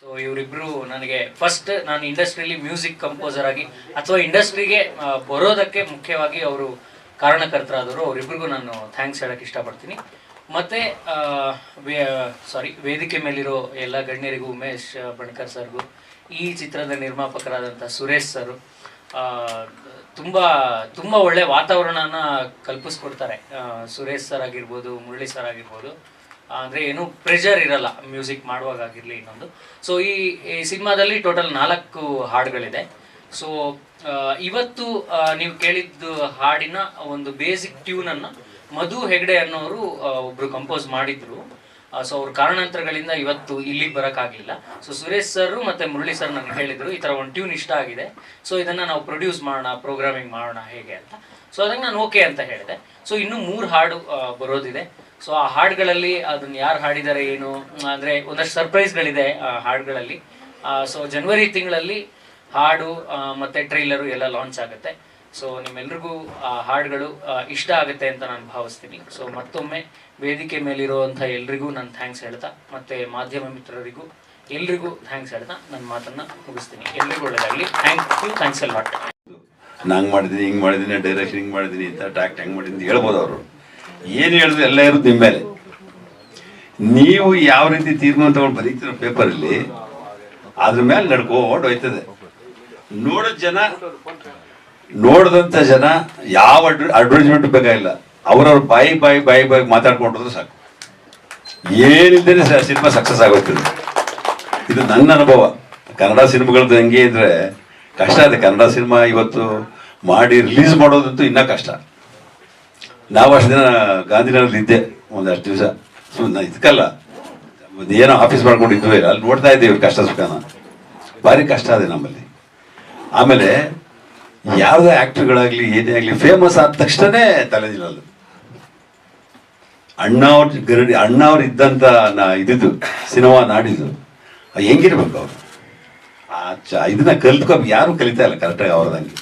So ಇವರಿಬ್ರು ನನಗೆ first ನಾನು ಇಂಡಸ್ಟ್ರಿಯಲ್ಲಿ ಮ್ಯೂಸಿಕ್ ಕಂಪೋಸರ್ ಆಗಿ ಅಥವಾ ಇಂಡಸ್ಟ್ರಿಗೆ ಬರೋದಕ್ಕೆ ಮುಖ್ಯವಾಗಿ ಅವರು ಕಾರಣಕರ್ತರಾದವರು, ಅವರಿಬ್ರಿಗೂ ನಾನು ಥ್ಯಾಂಕ್ಸ್ ಹೇಳಕ್ಕೆ ಇಷ್ಟಪಡ್ತೀನಿ. ಮತ್ತೆ ಸಾರಿ ವೇದಿಕೆ ಮೇಲಿರೋ ಎಲ್ಲ ಗಣ್ಯರಿಗೂ, ಉಮೇಶ್ ಬಣ್ಕರ್ ಸರ್ಗೂ, ಈ ಚಿತ್ರದ ನಿರ್ಮಾಪಕರಾದಂಥ ಸುರೇಶ್ ಸರ್ ತುಂಬ ತುಂಬ ಒಳ್ಳೆ ವಾತಾವರಣನ ಕಲ್ಪಿಸ್ಕೊಡ್ತಾರೆ. ಸುರೇಶ್ ಸರ್ ಆಗಿರ್ಬೋದು, ಮುರಳಿ ಸರ್ ಆಗಿರ್ಬೋದು. ಅಂದರೆ ಏನು ಪ್ರೆಷರ್ ಇರಲ್ಲ ಮ್ಯೂಸಿಕ್ ಮಾಡುವಾಗ ಇನ್ನೊಂದು. ಸೊ ಈ ಸಿನಿಮಾದಲ್ಲಿ ಟೋಟಲ್ ನಾಲ್ಕು ಹಾಡುಗಳಿದೆ. ಸೊ ಇವತ್ತು ನೀವು ಕೇಳಿದ್ದು ಹಾಡಿನ ಒಂದು ಬೇಸಿಕ್ ಟ್ಯೂನನ್ನು ಮಧು ಹೆಗ್ಡೆ ಅನ್ನೋರು ಒಬ್ರು ಕಂಪೋಸ್ ಮಾಡಿದ್ರು. ಸೊ ಅವ್ರ ಕಾರಣಾಂತರಗಳಿಂದ ಇವತ್ತು ಇಲ್ಲಿಗೆ ಬರೋಕ್ಕಾಗಲಿಲ್ಲ. ಸೊ ಸುರೇಶ್ ಸರ್ ಮತ್ತೆ ಮುರಳಿ ಸರ್ ನನಗೆ ಹೇಳಿದ್ರು, ಈ ಥರ ಒಂದು ಟ್ಯೂನ್ ಇಷ್ಟ ಆಗಿದೆ. ಸೊ ಇದನ್ನ ನಾವು ಪ್ರೊಡ್ಯೂಸ್ ಮಾಡೋಣ ಪ್ರೋಗ್ರಾಮಿಂಗ್ ಮಾಡೋಣ, ಹೇಗೆ ಅಂತ. ಸೊ ಅದಕ್ಕೆ ನಾನು ಓಕೆ ಅಂತ ಹೇಳಿದೆ. ಸೊ ಇನ್ನು ಮೂರು ಹಾಡು ಬರೋದಿದೆ. ಸೊ ಆ ಹಾಡುಗಳಲ್ಲಿ ಅದನ್ನ ಯಾರು ಹಾಡಿದ್ದಾರೆ ಏನು? ಅಂದ್ರೆ ಒಂದಷ್ಟು ಸರ್ಪ್ರೈಸ್ಗಳಿದೆ ಆ, ಹಾಡುಗಳಲ್ಲಿ. ಸೊ ಜನವರಿ ತಿಂಗಳಲ್ಲಿ ಹಾಡು ಮತ್ತೆ ಟ್ರೈಲರು ಎಲ್ಲ ಲಾಂಚ್ ಆಗುತ್ತೆ. ಸೊ ನಿಮ್ಮೆಲ್ರಿಗೂ, ಆ, ಹಾಡುಗಳು ಇಷ್ಟ ಆಗುತ್ತೆ ಅಂತ ನಾನು ಭಾವಿಸ್ತೀನಿ. ಸೊ ಮತ್ತೊಮ್ಮೆ ವೇದಿಕೆ ಮೇಲಿರುವಂಥ ಎಲ್ರಿಗೂ ನಾನು ಥ್ಯಾಂಕ್ಸ್ ಹೇಳ್ತಾ, ಮತ್ತೆ ಮಾಧ್ಯಮ ಮಿತ್ರರಿಗೂ ಎಲ್ರಿಗೂ ಥ್ಯಾಂಕ್ಸ್ ಹೇಳ್ತಾ ನನ್ನ ಮಾತನ್ನ ಮುಗಿಸ್ತೀನಿ. ಎಲ್ರಿಗೂ ಒಳ್ಳೆಯದಾಗಲಿ ಥ್ಯಾಂಕ್ ಯು ಥ್ಯಾಂಕ್ಸ್ ಎಲ್ ವಾಟ್ ನಂಗೆ ಮಾಡಿದ್ದೀನಿ ಹಿಂಗೆ ಮಾಡಿದ್ದೀನಿ ಡೈರೆಕ್ಷನ್ ಹಿಂಗೆ ಮಾಡಿದ್ದೀನಿ ಅಂತ ಟ್ಯಾಕ್ಟ್ ಹೆಂಗೆ ಮಾಡಿದ್ದೀನಿ ಹೇಳ್ಬೋದು ಅವರು. ಏನು ಹೇಳಿದ್ರು ಎಲ್ಲ ಇರೋದು ನಿಮ್ಮ ಮೇಲೆ ನೀವು ಯಾವ ರೀತಿ ತೀರ್ಮಾನ ತಗೊಂಡು ಬರೀತಿರೋ ಪೇಪರಲ್ಲಿ ಅದ್ರ ಮೇಲೆ ನಡ್ಕೊಂಡು ಹೋಯ್ತದೆ. ನೋಡೋ ಜನ ನೋಡಿದಂಥ ಜನ ಯಾವ ಅಡ್ವರ್ಟೈಸ್ಮೆಂಟ್ ಬೇಕಾಗಿಲ್ಲ. ಅವ್ರವ್ರ ಬಾಯಿ ಬಾಯಿ ಬಾಯಿ ಬಾಯಿ ಮಾತಾಡ್ಕೊಂಡ್ರು ಸಾಕು. ಏನಿದ್ದೇನೆ ಸಿನಿಮಾ ಸಕ್ಸಸ್ ಆಗೋಗ್ತದೆ ಇದು. ನನ್ನ ಅನುಭವ. ಕನ್ನಡ ಸಿನಿಮಾಗಳದ್ದು ಹೆಂಗೆ ಇದ್ರೆ ಕಷ್ಟ ಅದೇ. ಕನ್ನಡ ಸಿನಿಮಾ ಇವತ್ತು ಮಾಡಿ ರಿಲೀಸ್ ಮಾಡೋದಂತೂ ಇನ್ನೂ ಕಷ್ಟ. ನಾವು ಅಷ್ಟು ದಿನ ಗಾಂಧಿನಗರಲ್ಲಿ ಇದ್ದೆ ಒಂದಷ್ಟು ದಿವಸ. ಸುಮ್ಮನೆ ಇದಕ್ಕಲ್ಲ ಏನೋ ಆಫೀಸ್ ಮಾಡ್ಕೊಂಡಿದ್ವಿ ಅಲ್ಲಿ ನೋಡ್ತಾ ಇದ್ದೀವಿ ಕಷ್ಟ ಸುಖನ. ಭಾರಿ ಕಷ್ಟ ಇದೆ ನಮ್ಮಲ್ಲಿ. ಆಮೇಲೆ ಯಾವುದೇ ಆ್ಯಕ್ಟ್ರ್ಗಳಾಗಲಿ ಏನೇ ಆಗಲಿ ಫೇಮಸ್ ಆದ ತಕ್ಷಣನೇ ತಲೆದಿರಲ್ಲ ಅಣ್ಣವ್ರ ಗರಡಿ, ಅಣ್ಣವ್ರು ಇದ್ದಂಥ ನಾ ಇದಿದ್ದು ಸಿನಿಮಾ ನಾಡಿದ್ದು, ಹೆಂಗಿರ್ಬೇಕು ಅವರು? ಆ ಇದನ್ನ ಕಲ್ತ್ಕೊಂಡು ಯಾರು ಕಲಿತಾ ಇಲ್ಲ ಕರೆಕ್ಟಾಗಿ ಅವ್ರದಂಗೆ.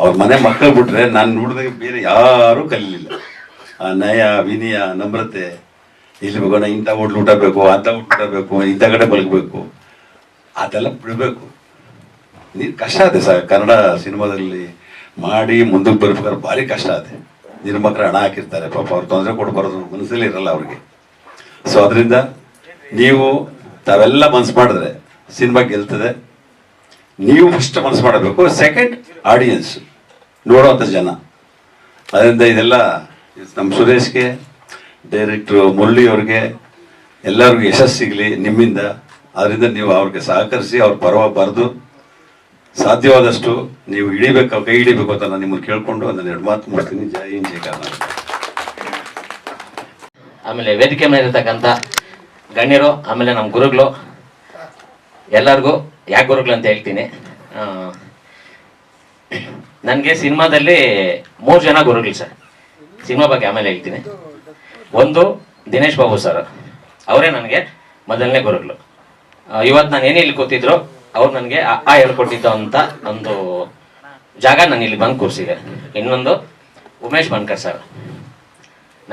ಅವ್ರ ಮನೆ ಮಕ್ಕಳು ಬಿಟ್ರೆ ನಾನು ನೋಡಿದಾಗ ಬೇರೆ ಯಾರೂ ಕಲೀಲಿಲ್ಲ. ಆ ನಯ, ವಿನಯ, ನಮ್ರತೆ, ಇಲ್ಲಿ ಬೇಕೋಣ ಇಂಥ ಹೋಟ್ಲು ಊಟ ಬೇಕು, ಅಂಥ ಊಟ ಬೇಕು, ಇಂಥ ಕಡೆ ಬಲಗಬೇಕು ಅದೆಲ್ಲ ಬಿಡಬೇಕು. ನೀರು ಕಷ್ಟ ಇದೆ ಸರ್, ಕನ್ನಡ ಸಿನಿಮಾದಲ್ಲಿ ಮಾಡಿ ಮುಂದಕ್ಕೆ ಬರ್ಬೇಕಾದ್ರೆ ಭಾರಿ ಕಷ್ಟ ಅದೇ ನಿರ್ಮಕ್ರ ಹಣ ಹಾಕಿರ್ತಾರೆ, ಪಾಪ ಅವ್ರು ತೊಂದರೆ ಕೊಡ್ಬಾರ್ದು ಮನಸ್ಸಲ್ಲಿ ಇರಲ್ಲ ಅವ್ರಿಗೆ. ಸೊ ಅದರಿಂದ ನೀವು ತಾವೆಲ್ಲ ಮನಸ್ಸು ಮಾಡಿದ್ರೆ ಸಿನಿಮಾ ಗೆಲ್ತದೆ. ನೀವು ಫಸ್ಟ್ ಮನಸ್ಸು ಮಾಡಬೇಕು. ಸೆಕೆಂಡ್ ಆಡಿಯನ್ಸ್ ನೋಡುವಂಥ ಜನ. ಅದರಿಂದ ಇದೆಲ್ಲ ನಮ್ಮ ಸುರೇಶ್ಗೆ ಡೈರೆಕ್ಟ್ರು ಮುರಳಿ ಅವ್ರಿಗೆ, ಎಲ್ಲರಿಗೂ ಯಶಸ್ಸು ಸಿಗಲಿ ನಿಮ್ಮಿಂದ. ಅದರಿಂದ ನೀವು ಅವ್ರಿಗೆ ಸಹಕರಿಸಿ, ಅವ್ರ ಬರೆದು, ಸಾಧ್ಯವಾದಷ್ಟು ನೀವು ಇಳಿಬೇಕು ಕೈ ಇಳಿಬೇಕು ಅಂತ ನಾನು ನಿಮ್ಮನ್ನು ಕೇಳಿಕೊಂಡು ನಾನು ಎರಡು ಮಾತು ಮುಗಿಸ್ತೀನಿ. ಜೈ ಹಿಂದ್, ಜೈ ಕರ್ನಾಟಕ. ಆಮೇಲೆ ವೇದಿಕೆ ಮೇಲೆ ಗಣ್ಯರು, ಆಮೇಲೆ ನಮ್ಮ ಗುರುಗಳು, ಎಲ್ಲರಿಗೂ ಯಾಕೆ ಗುರುಗಳು ಅಂತ ಹೇಳ್ತೀನಿ. ನನಗೆ ಸಿನಿಮಾದಲ್ಲಿ ಮೂರು ಜನ ಗುರುಗಳು ಸರ್. ಸಿನಿಮಾ ಬಗ್ಗೆ ಆಮೇಲೆ ಹೇಳ್ತೀನಿ. ಒಂದು ದಿನೇಶ್ ಬಾಬು ಸರ್. ಅವರೇ ನನಗೆ ಮೊದಲನೇ ಗುರುಗಳು. ಇವತ್ತು ನಾನು ಏನೇ ಇಲ್ಲಿ ಕೂತಿದ್ರು, ಅವ್ರು ನನಗೆ ಆ ಹೇಳ್ಕೊಟ್ಟಿದ್ದ ಅಂತ ಒಂದು ಜಾಗ ನಾನು ಇಲ್ಲಿ ಬಂದು ಕೂರಿಸಿದೆ. ಇನ್ನೊಂದು ಉಮೇಶ್ ಬನ್ಕರ್ ಸರ್.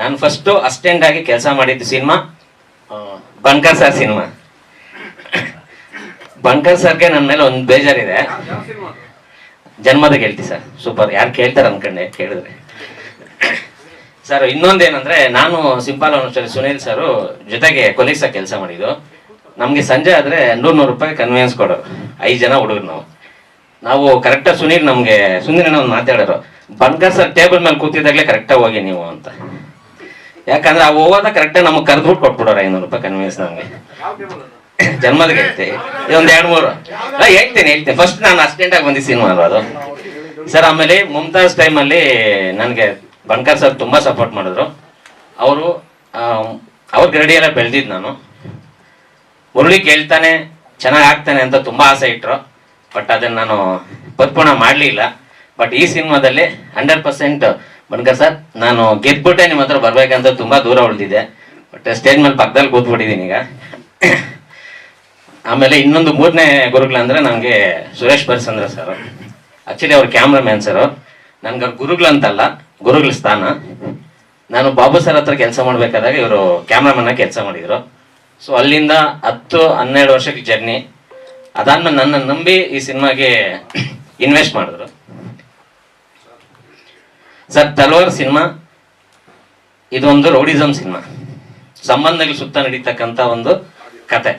ನಾನು ಫಸ್ಟು ಅಸ್ಟೆಂಡ್ ಆಗಿ ಕೆಲಸ ಮಾಡಿದ್ದು cinema Bankar sir cinema. Bankar ಸರ್ಗೆ ನನ್ನ ಮೇಲೆ ಒಂದು ಬೇಜಾರಿದೆ. ಜನ್ಮದ ಗೆಲ್ತಿ ಸರ್. ಸೂಪರ್ ಯಾರು ಕೇಳ್ತಾರೆ ಅನ್ಕಂಡೆ, ಕೇಳಿದ್ರೆ. ಸರ್, ಇನ್ನೊಂದೇನಂದ್ರೆ, ನಾನು ಸಿಂಪಲ್ ಅನುಷ್ಠಾನ ಸುನೀಲ್ ಸರ್ ಜೊತೆಗೆ ಕೊಲೀಗ್ಸ ಕೆಲಸ ಮಾಡಿದ್ದು. ನಮ್ಗೆ ಸಂಜೆ ಆದ್ರೆ ನೂರ್ ನೂರು ರೂಪಾಯಿ ಕನ್ವಿನ್ಸ್ ಕೊಡೋರು. ಐದು ಜನ ಹುಡುಗರು ನಾವು. ನಾವು ಕರೆಕ್ಟಾಗಿ ಸುನೀಲ್ ನಮ್ಗೆ ಸುನೀಲ್ ಒಂದು ಮಾತಾಡೋರು. ಬಂಕರ್ ಸರ್ ಟೇಬಲ್ ಮೇಲೆ ಕೂತಿದ್ದಾಗಲೇ ಕರೆಕ್ಟಾಗಿ ಹೋಗಿ ನೀವು ಅಂತ. ಯಾಕಂದ್ರೆ ಆ ಹೋಗೋದ ಕರೆಕ್ಟಾಗಿ ನಮಗೆ ಕರೆದ್ಬಿಟ್ಟು ಕೊಟ್ಬಿಡೋರು ಐನೂರು ರೂಪಾಯಿ ಕನ್ವಿನ್ಸ್ ನಮ್ಗೆ. ಜನ್ಮದ ಗೆಲ್ತೆ ಇದೊಂದು ಎರಡು ಮೂರು. ಹೇಳ್ತೇನೆ ಹೇಳ್ತೇನೆ. ಫಸ್ಟ್ ನಾನು ಅಸ್ಟೆಂಟ್ ಆಗಿ ಬಂದಿದ್ದ ಸಿನಿಮಾ ಅಲ್ವಾ ಅದು. ಸರ್ ಆಮೇಲೆ ಮುಮ್ತಾಜ್ ಟೈಮಲ್ಲಿ ನನಗೆ ಬಂಕರ್ ಸರ್ ತುಂಬಾ ಸಪೋರ್ಟ್ ಮಾಡಿದ್ರು. ಅವರು ಅವ್ರ ಗರಡಿಯೆಲ್ಲ ಬೆಳೆದಿದ್ದು ನಾನು. ಮುರಳಿ ಕೇಳ್ತಾನೆ, ಚೆನ್ನಾಗಿ ಆಗ್ತಾನೆ ಅಂತ ತುಂಬಾ ಆಸೆ ಇಟ್ರು. ಬಟ್ ಅದನ್ನ ನಾನು ಪರಿಪೂರ್ಣ ಮಾಡಲಿಲ್ಲ. ಬಟ್ ಈ ಸಿನಿಮಾದಲ್ಲಿ ಹಂಡ್ರೆಡ್ ಪರ್ಸೆಂಟ್ ಬನ್ಕರ್ ಸರ್ ನಾನು ಗೆದ್ಬಿಟ್ಟೆ ನಿಮ್ಮ ಹತ್ರ ಬರ್ಬೇಕಂತ ತುಂಬಾ ದೂರ ಉಳಿದಿದೆ ಬಟ್ ಸ್ಟೇಜ್ ಮೇಲೆ ಪಕ್ಕದಲ್ಲಿ ಕೂತ್ಬಿಟ್ಟಿದ್ದೀನಿ ಈಗ. ಆಮೇಲೆ ಇನ್ನೊಂದು ಮೂರನೇ ಗುರುಗಳಂದ್ರೆ ಅಂದರೆ ಸುರೇಶ್ ಬರಸಂದ್ರ ಸರ್ ಆ್ಯಕ್ಚುಲಿ ಅವ್ರ ಕ್ಯಾಮ್ರಾಮ್ಯಾನ್ ಸರ್ ನನ್ಗೆ ಅವ್ರ ಗುರುಗಳಂತಲ್ಲ ಗುರುಗಳ ಸ್ಥಾನ. ನಾನು ಬಾಬು ಸರ್ ಹತ್ರ ಕೆಲಸ ಮಾಡಬೇಕಾದಾಗ ಇವರು ಕ್ಯಾಮ್ರಾಮನ್ನಾಗಿ ಕೆಲಸ ಮಾಡಿದ್ರು. ಸೊ ಅಲ್ಲಿಂದ ಹತ್ತು, ಹನ್ನೆರಡು ವರ್ಷಕ್ಕೆ ಜರ್ನಿ ಅದಾದ್ಮೇಲೆ ನನ್ನ ನಂಬಿ ಈ ಸಿನಿಮಾಗೆ ಇನ್ವೆಸ್ಟ್ ಮಾಡಿದ್ರು. ಸರ್ ತಲವಾರ್ ಸಿನಿಮಾ, ಇದೊಂದು ರೌಡಿಸಮ್ ಸಿನಿಮಾ. ಸಂಬಂಧಗಳ ಸುತ್ತ ನಡೀತಕ್ಕಂಥ ಒಂದು ಕತೆ.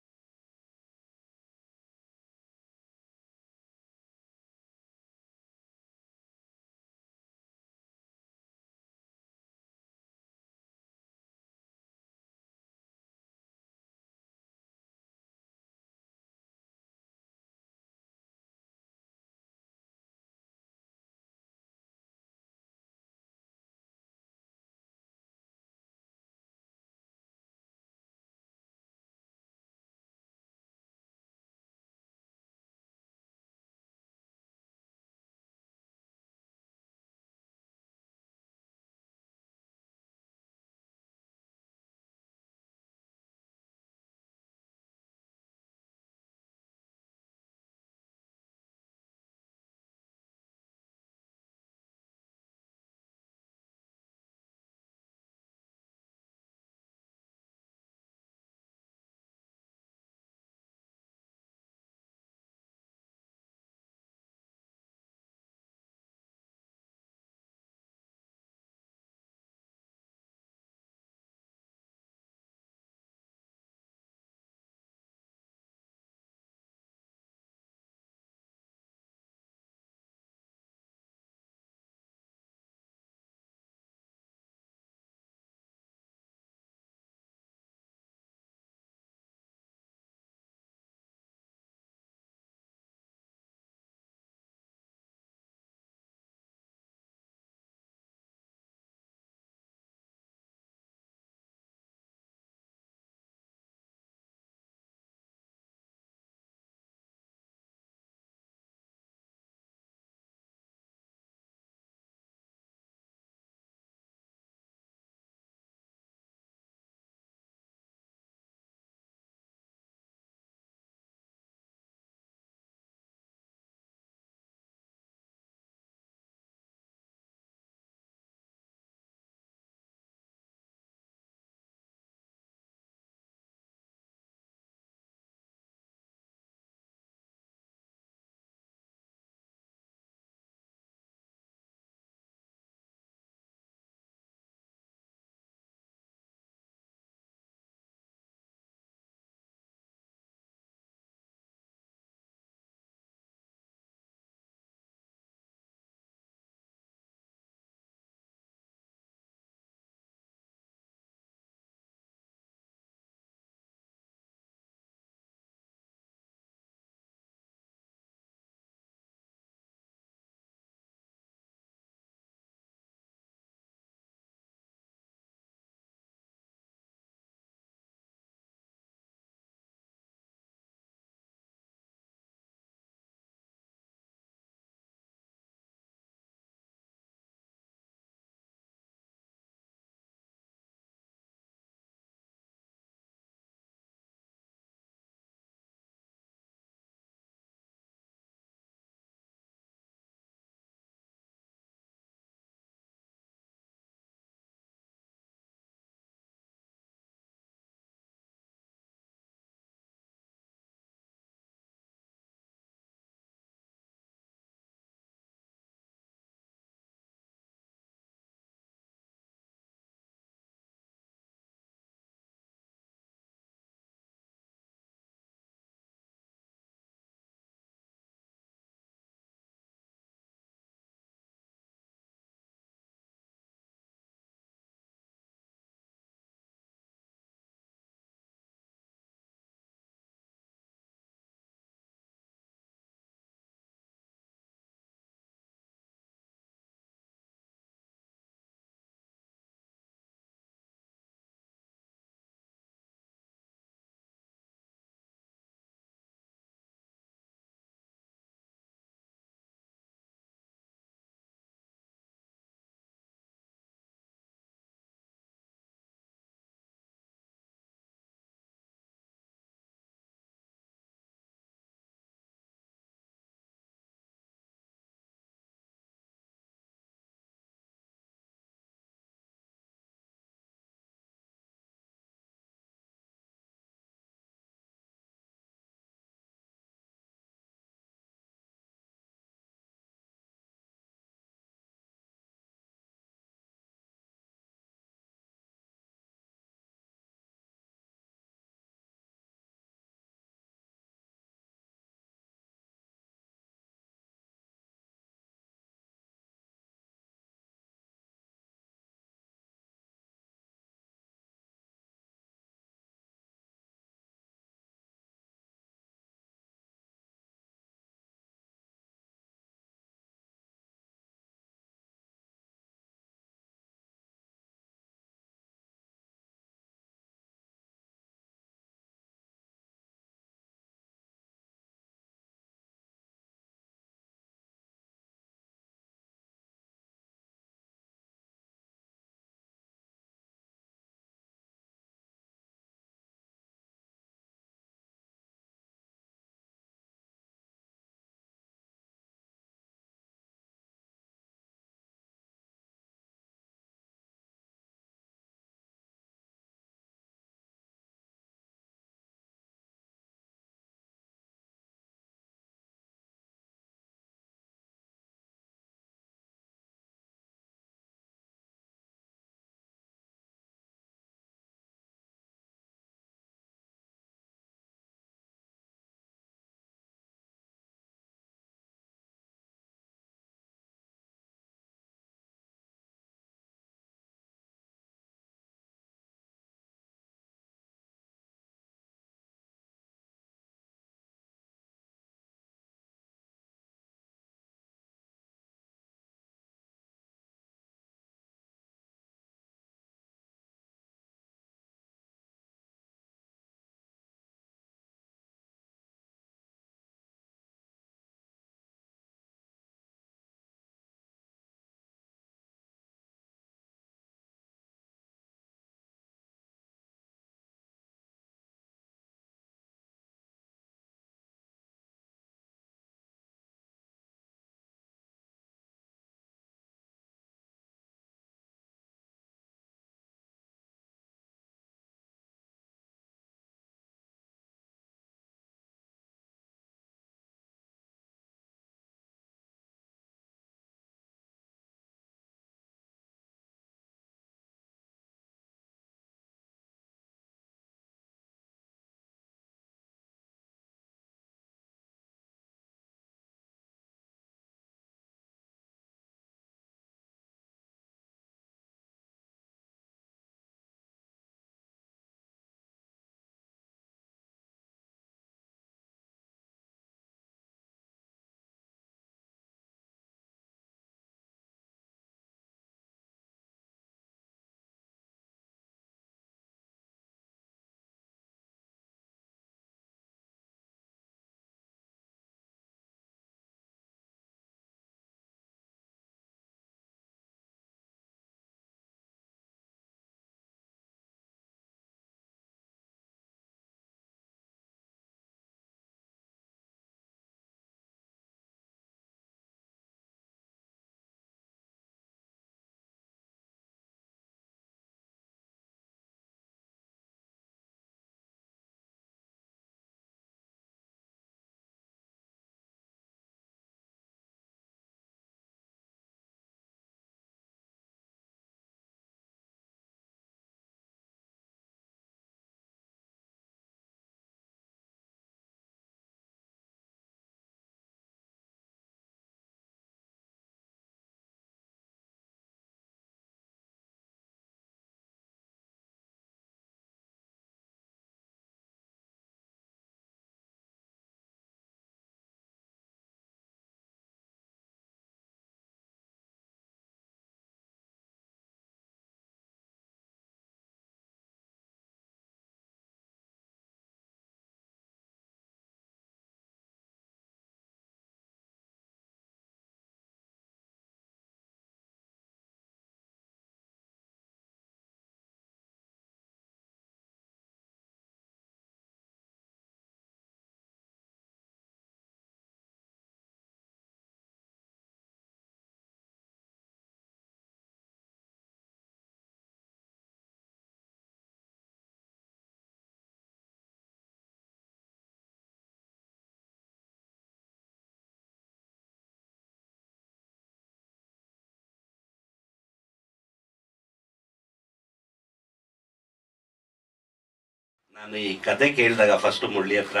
ನಾನು ಈ ಕತೆ ಕೇಳಿದಾಗ ಫಸ್ಟ್ ಮುರಳಿ ಹತ್ರ,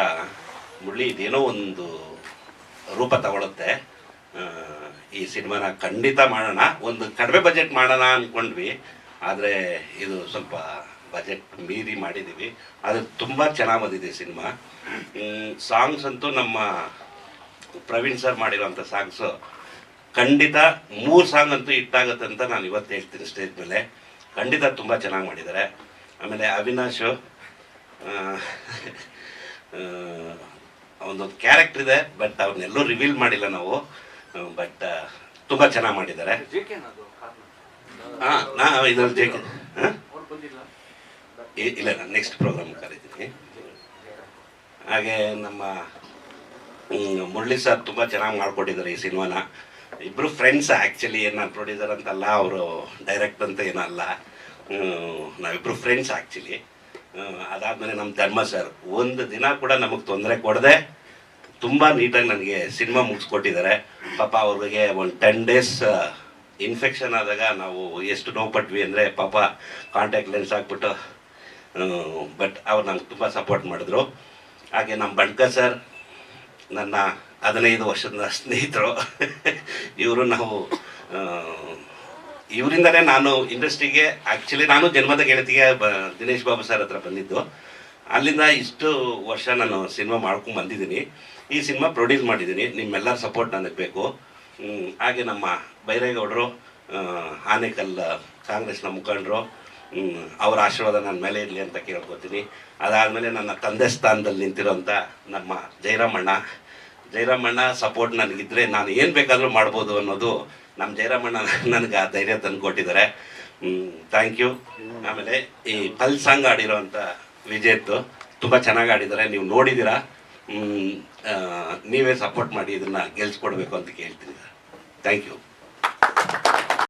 ಮುರಳಿ ಇದೇನೋ ಒಂದು ರೂಪ ತಗೊಳುತ್ತೆ. ಈ ಸಿನಿಮಾನ ಖಂಡಿತ ಮಾಡೋಣ, ಒಂದು ಕಡಿಮೆ ಬಜೆಟ್ ಮಾಡೋಣ ಅಂದ್ಕೊಂಡ್ವಿ ಆದರೆ ಇದು ಸ್ವಲ್ಪ ಬಜೆಟ್ ಮೀರಿ ಮಾಡಿದ್ದೀವಿ ಅದು ತುಂಬ ಚೆನ್ನಾಗಿ ಬಂದಿದೆ ಸಿನಿಮಾ. ಸಾಂಗ್ಸ್ ಅಂತೂ ನಮ್ಮ ಪ್ರವೀಣ್ ಸರ್ ಮಾಡಿರೋಂಥ ಸಾಂಗ್ಸು ಖಂಡಿತ ಮೂರು ಸಾಂಗ್ ಅಂತೂ ಇಟ್ಟಾಗತ್ತೆ ಅಂತ ನಾನು ಇವತ್ತು ಹೇಳ್ತೀನಿ ಸ್ಟೇಜ್ ಮೇಲೆ. ಖಂಡಿತ ತುಂಬ ಚೆನ್ನಾಗಿ ಮಾಡಿದ್ದಾರೆ. ಆಮೇಲೆ ಅವಿನಾಶು ಅವನದೊಂದು ಕ್ಯಾರೆಕ್ಟರ್ ಇದೆ ಬಟ್ ಅವನ್ನೆಲ್ಲೂ ರಿವೀಲ್ ಮಾಡಿಲ್ಲ ನಾವು. ಬಟ್ ತುಂಬ ಚೆನ್ನಾಗಿ ಮಾಡಿದ್ದಾರೆ. ಹಾಂ ನಾ ಇದ್ರಲ್ಲಿ ಜೆ ಕೆ ಹಾಂ ಇಲ್ಲ ನಾನು ನೆಕ್ಸ್ಟ್ ಪ್ರೋಗ್ರಾಮ್ ಕರೀತೀನಿ. ಹಾಗೆ ನಮ್ಮ ಮುರಳಿ ಸರ್ ತುಂಬ ಚೆನ್ನಾಗಿ ಮಾಡಿಕೊಟ್ಟಿದ್ದಾರೆ ಈ ಸಿನಿಮಾನ. ಇಬ್ಬರು ಫ್ರೆಂಡ್ಸ್ ಆ್ಯಕ್ಚುಲಿ ಏನು ನಾನು ಪ್ರೊಡ್ಯೂಸರ್ ಅಂತಲ್ಲ ಅವರು ಡೈರೆಕ್ಟ್ ಅಂತ ಏನಲ್ಲ ನಾವಿಬ್ಬರು ಫ್ರೆಂಡ್ಸ್ ಆ್ಯಕ್ಚುಲಿ ಅದಾದಮೇಲೆ ನಮ್ಮ ಧರ್ಮ ಸರ್, ಒಂದು ದಿನ ಕೂಡ ನಮಗೆ ತೊಂದರೆ ಕೊಡದೆ, ತುಂಬ ನೀಟಾಗಿ ನನಗೆ ಸಿನಿಮಾ ಮುಗಿಸ್ಕೊಟ್ಟಿದ್ದಾರೆ ಪಾಪ ಅವ್ರಿಗೆ ಒಂದು ಟೆನ್ ಡೇಸ್ ಇನ್ಫೆಕ್ಷನ್ ಆದಾಗ ನಾವು ಎಷ್ಟು ನೋವು ಪಟ್ವಿ ಅಂದರೆ ಪಾಪ ಕಾಂಟ್ಯಾಕ್ಟ್ ಲೆನ್ಸ್ ಹಾಕ್ಬಿಟ್ಟು ಬಟ್ ಅವ್ರು ನಂಗೆ ತುಂಬ ಸಪೋರ್ಟ್ ಮಾಡಿದ್ರು. ಹಾಗೆ ನಮ್ಮ ಬಣ್ಕ ಸರ್, ನನ್ನ ಹದಿನೈದು ವರ್ಷದ ಸ್ನೇಹಿತರು. ಇವರು ನಾವು ಆ, ಇವರಿಂದನೇ ನಾನು ಇಂಡಸ್ಟ್ರಿಗೆ ಆ್ಯಕ್ಚುಲಿ ನಾನು ಜನ್ಮದ ಗೆಳತಿಗೆ ಬ ದಿನೇಶ್ ಬಾಬು ಸರ್ ಹತ್ರ ಬಂದಿದ್ದು. ಅಲ್ಲಿಂದ ಇಷ್ಟು ವರ್ಷ ನಾನು ಸಿನಿಮಾ ಮಾಡ್ಕೊಂಡು ಬಂದಿದ್ದೀನಿ. ಈ ಸಿನಿಮಾ ಪ್ರೊಡ್ಯೂಸ್ ಮಾಡಿದ್ದೀನಿ. ನಿಮ್ಮೆಲ್ಲರ ಸಪೋರ್ಟ್ ನನಗೆ ಬೇಕು. ಹಾಗೆ ನಮ್ಮ ಬೈರೇಗೌಡರು ಆನೇಕಲ್ ಕಾಂಗ್ರೆಸ್ನ ಮುಖಂಡರು ಅವರ ಆಶೀರ್ವಾದ ನನ್ನ ಮೇಲೆ ಇರಲಿ ಅಂತ ಕೇಳ್ಕೊತೀನಿ. ಅದಾದಮೇಲೆ ನನ್ನ ತಂದೆ ಸ್ಥಾನದಲ್ಲಿ ನಿಂತಿರೋಂಥ ನಮ್ಮ ಜಯರಾಮಣ್ಣ ಜಯರಾಮಣ್ಣ ಸಪೋರ್ಟ್ ನನಗಿದ್ದರೆ ನಾನು ಏನು ಬೇಕಾದರೂ ಮಾಡ್ಬೋದು ಅನ್ನೋದು ನಮ್ಮ ಜಯರಾಮಣ್ಣ ನನಗೆ ಆ ಧೈರ್ಯ ತಂದು ಕೊಟ್ಟಿದ್ದಾರೆ. ಥ್ಯಾಂಕ್ ಯು ಆಮೇಲೆ ಈ ಪಲ್ ಸಾಂಗ್ ಆಡಿರೋಂಥ ವಿಜಯತ್ತು ತುಂಬ ಚೆನ್ನಾಗಿ ಆಡಿದ್ದಾರೆ ನೀವು ನೋಡಿದ್ದೀರಾ? ನೀವೇ ಸಪೋರ್ಟ್ ಮಾಡಿ ಇದನ್ನು ಗೆಲ್ಸ್ಕೊಡ್ಬೇಕು ಅಂತ ಕೇಳ್ತೀನಿ ಥ್ಯಾಂಕ್ ಯು